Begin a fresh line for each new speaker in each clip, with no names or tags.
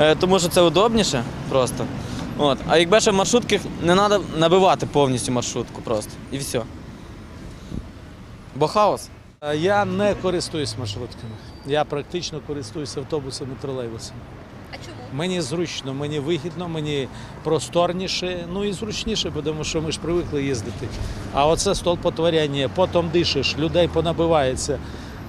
Е, тому що це удобніше просто. От. А якби ще маршрутки не треба набивати повністю маршрутку просто. І все. Бо хаос.
Е, Я не користуюсь маршрутками. Я практично користуюся автобусами тролейбусами.
А чому?
Мені зручно, мені вигідно, мені просторніше, ну і зручніше, тому що ми ж привикли їздити. А оце столпотворяння, потім дишиш, людей понабивається.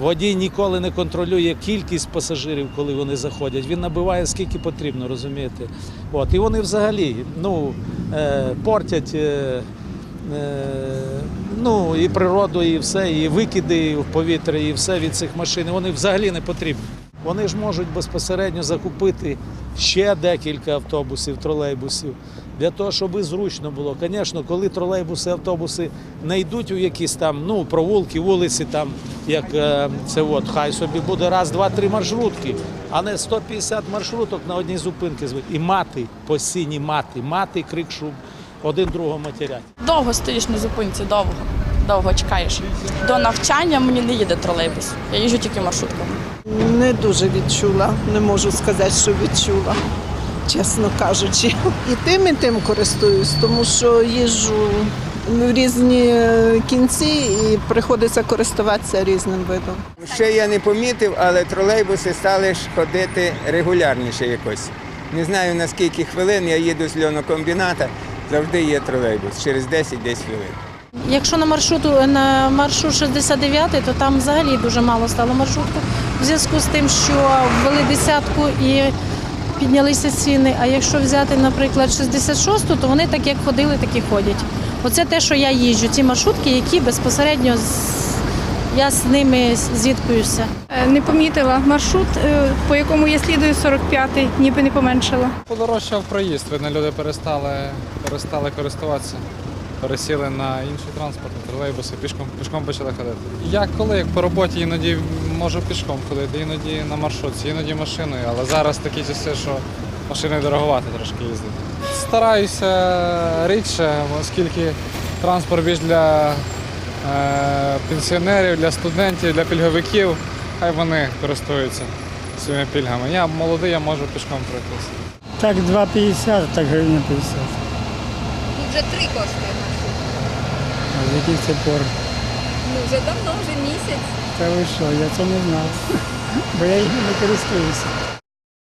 Водій ніколи не контролює кількість пасажирів, коли вони заходять. Він набиває скільки потрібно, розумієте? От. І вони взагалі ну, е, портять е, е, ну, і природу, і все, і викиди в повітря, і все від цих машин. Вони взагалі не потрібні. Вони ж можуть безпосередньо закупити ще декілька автобусів, тролейбусів для того, щоб зручно було. Звісно, коли тролейбуси, автобуси не йдуть у якісь там ну, провулки, вулиці, там, як е, це от, хай собі буде раз, два, три маршрутки, а не 150 маршруток на одній зупинці. звик. І мати, постійні мати, мати, крик, шум, один другого матерять.
Довго стоїш на зупинці, довго. Довго чекаєш. До навчання мені не їде тролейбус. Я їжджу тільки маршрутками.
Не дуже відчула, не можу сказати, що відчула, чесно кажучи. І тим, і тим користуюсь, тому що їжджу в різні кінці і приходиться користуватися різним видом.
Ще я не помітив, але тролейбуси стали ж ходити регулярніше якось. Не знаю на скільки хвилин я їду з льонокомбіната, завжди є тролейбус, через 10-10 хвилин.
Якщо на маршруту на маршрут 69, то там взагалі дуже мало стало маршрутку в зв'язку з тим, що ввели десятку і піднялися ціни. А якщо взяти, наприклад, 66, то вони так як ходили, так і ходять. Оце те, що я їжджу, ці маршрутки, які безпосереднььо з- я з ними зіткуюся.
Е, Не помітила маршрут, е, по якому я слідую 45-й, ніби не поменшало.
Подорожчав проїзд, видно, люди перестали, перестали користуватися. Пересіли на інший транспорт, на тролейбуси, пішком, пішком почали ходити. Я коли як по роботі іноді можу пішком ходити, іноді на маршрутці, іноді машиною, але зараз такі часи, що машиною дороговато трошки їздити. Стараюся рідше, оскільки транспорт більш для е, пенсіонерів, для студентів, для пільговиків, хай вони користуються своїми пільгами. Я молодий, я можу пішком пройтися.
Так 2,50, так гривня 50.
Ну вже три коштує маршрут.
А з яких це пор?
Ну вже давно, вже місяць.
Та ви що, я це не знав. Бо я їх не користуюся.